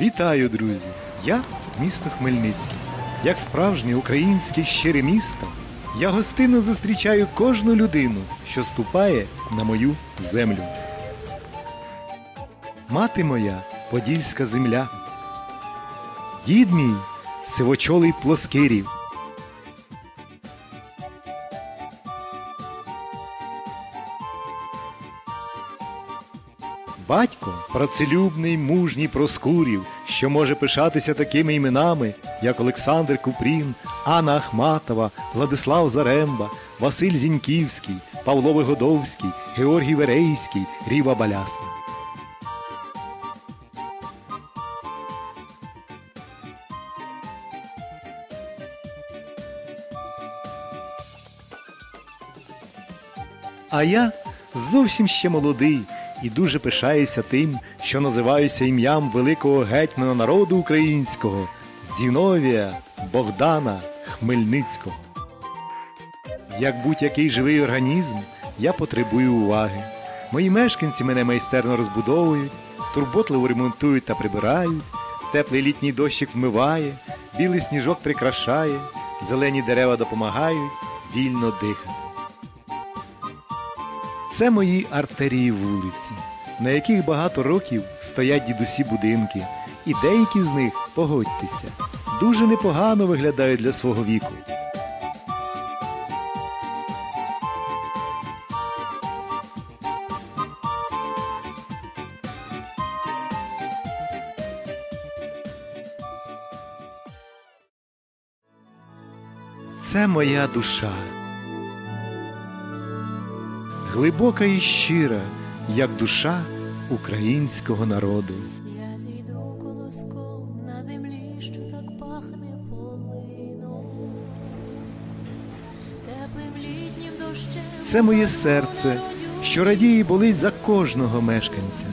Вітаю, друзі! Я місто Хмельницький. Як справжнє українське щире місто, я гостинно зустрічаю кожну людину, що ступає на мою землю. Мати моя подільська земля. Дід мій сивочолий плоскирів. Батько працелюбний, мужній проскурів, що може пишатися такими іменами, як Олександр Купрін, Анна Ахматова, Владислав Заремба, Василь Зіньківський, Павло Вигодовський, Георгій Верейський, Ріва Балясна. А я зовсім ще молодий і дуже пишаюся тим, що називаюся ім'ям великого гетьмана народу українського Зіновія Богдана Хмельницького. Як будь-який живий організм, я потребую уваги. Мої мешканці мене майстерно розбудовують, турботливо ремонтують та прибирають, теплий літній дощик вмиває, білий сніжок прикрашає, зелені дерева допомагають вільно дихати. Це мої артерії вулиці, на яких багато років стоять дідусі будинки, і деякі з них, погодьтеся, дуже непогано виглядають для свого віку. Це моя душа. Глибока і щира, як душа українського народу. Я зійду колоском на землі, що так пахне полином, теплим літнім дощем. Це моє серце, що радіє і болить за кожного мешканця.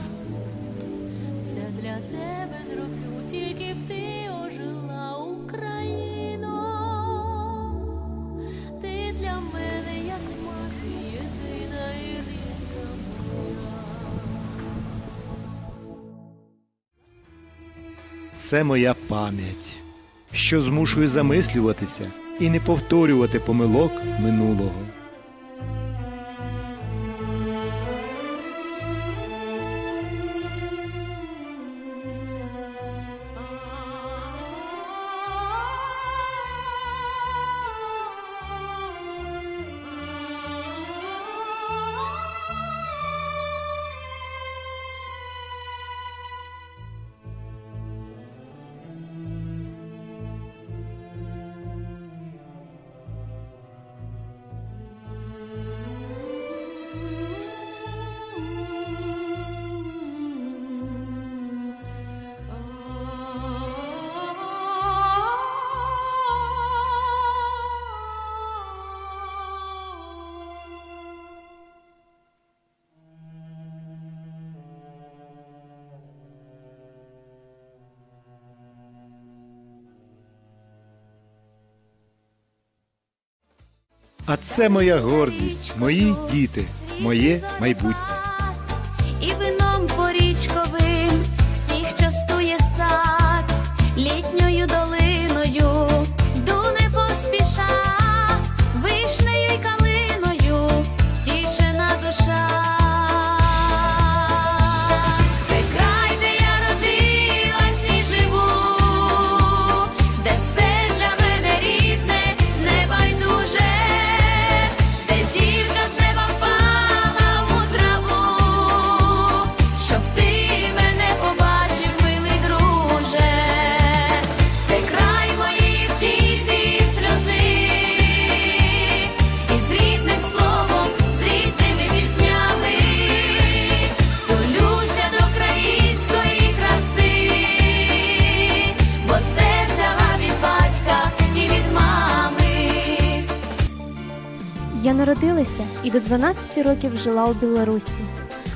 Все для тебе зроблю, тільки б ти ожила Україно. Ти для мене, як мати, Це моя пам'ять, що змушує замислюватися і не повторювати помилок минулого. А це моя гордість, мої діти, моє майбутнє. І вином порічковим всіх частує сад літньою долиною, дуне поспіша, вишнею й калиною, тішена душа. Народилася і до 12 років жила у Білорусі,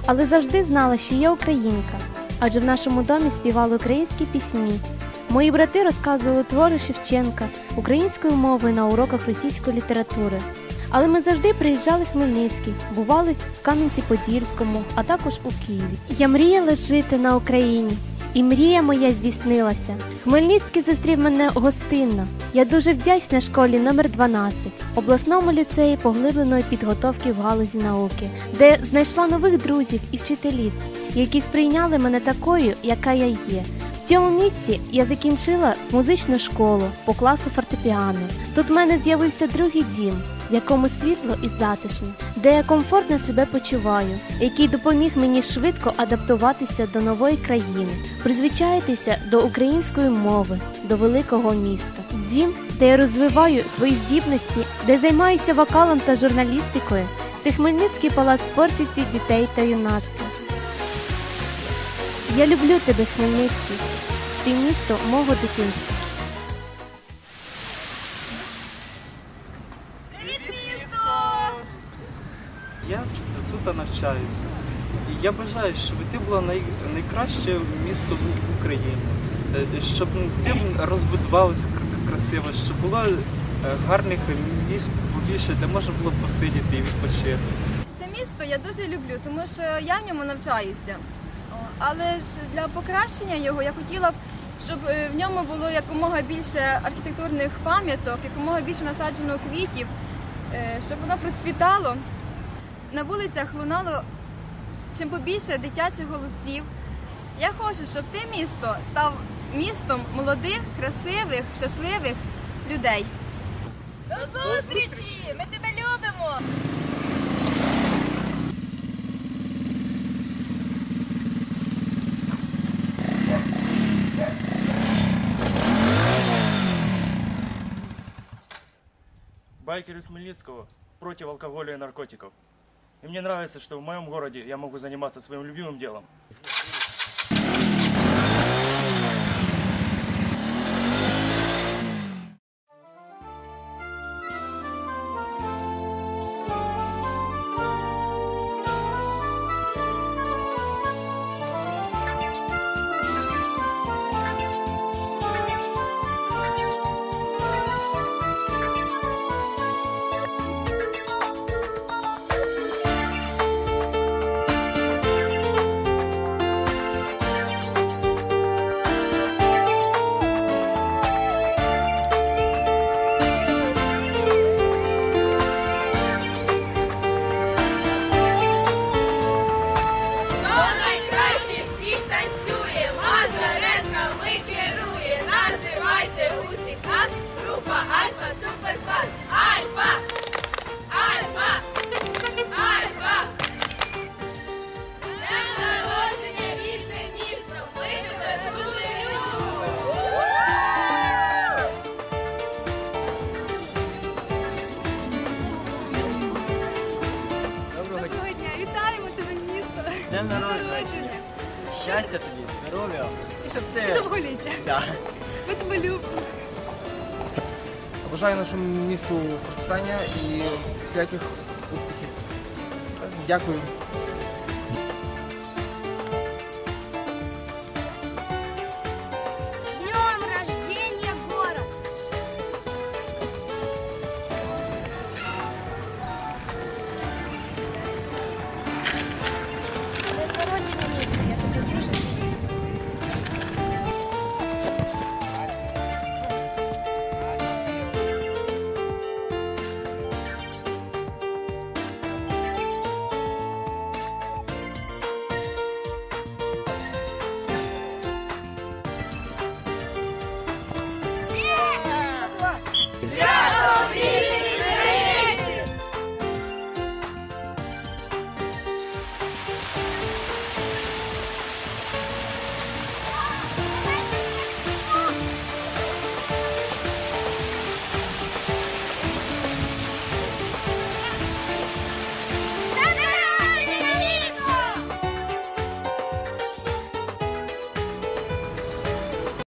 але завжди знала, що я українка, адже в нашому домі співали українські пісні. Мої брати розказували твори Шевченка українською мовою на уроках російської літератури. Але ми завжди приїжджали в Хмельницький, бували в Кам'янці-Подільському, а також у Києві. Я мріяла жити на Україні, І мрія моя здійснилася. Хмельницький зустрів мене гостинно. Я дуже вдячна школі номер 12 обласному ліцеї поглибленої підготовки в галузі науки, де знайшла нових друзів і вчителів, які сприйняли мене такою, яка я є. В цьому місці я закінчила музичну школу по класу фортепіано. Тут в мене з'явився другий дім, в якому світло і затишно, де я комфортно себе почуваю, який допоміг мені швидко адаптуватися до нової країни, призвичаїтися до української мови, до великого міста. Дім, де я розвиваю свої здібності, де займаюся вокалом та журналістикою. Це Хмельницький палац творчості дітей та юнацтва. Я люблю тебе, Хмельницький. Ти місто мого дитинства. Тут навчаюся. І я бажаю, щоб ти була най... найкраще місто в, Україні, Е, щоб ти розбудувалась красиво, щоб було е, гарних місць побільше, де можна було посидіти і відпочити. Це місто я дуже люблю, тому що я в ньому навчаюся. Але ж для покращення його я хотіла б, щоб е, в ньому було якомога більше архітектурних пам'яток, якомога більше насаджено квітів, щоб воно процвітало. На вулицях лунало чим побільше дитячих голосів. Я хочу, щоб те місто став містом молодих, красивих, щасливих людей. До зустрічі! Ми тебе любимо! байкеры Хмельницкого против алкоголя и наркотиков. И мне нравится, что в моем городе я могу заниматься своим любимым делом. Народження. Щастя тобі, здоров'я. І щоб І довголіття. Да. Ми тебе любимо. Бажаю нашому місту процвітання і всіляких успіхів. Дякую.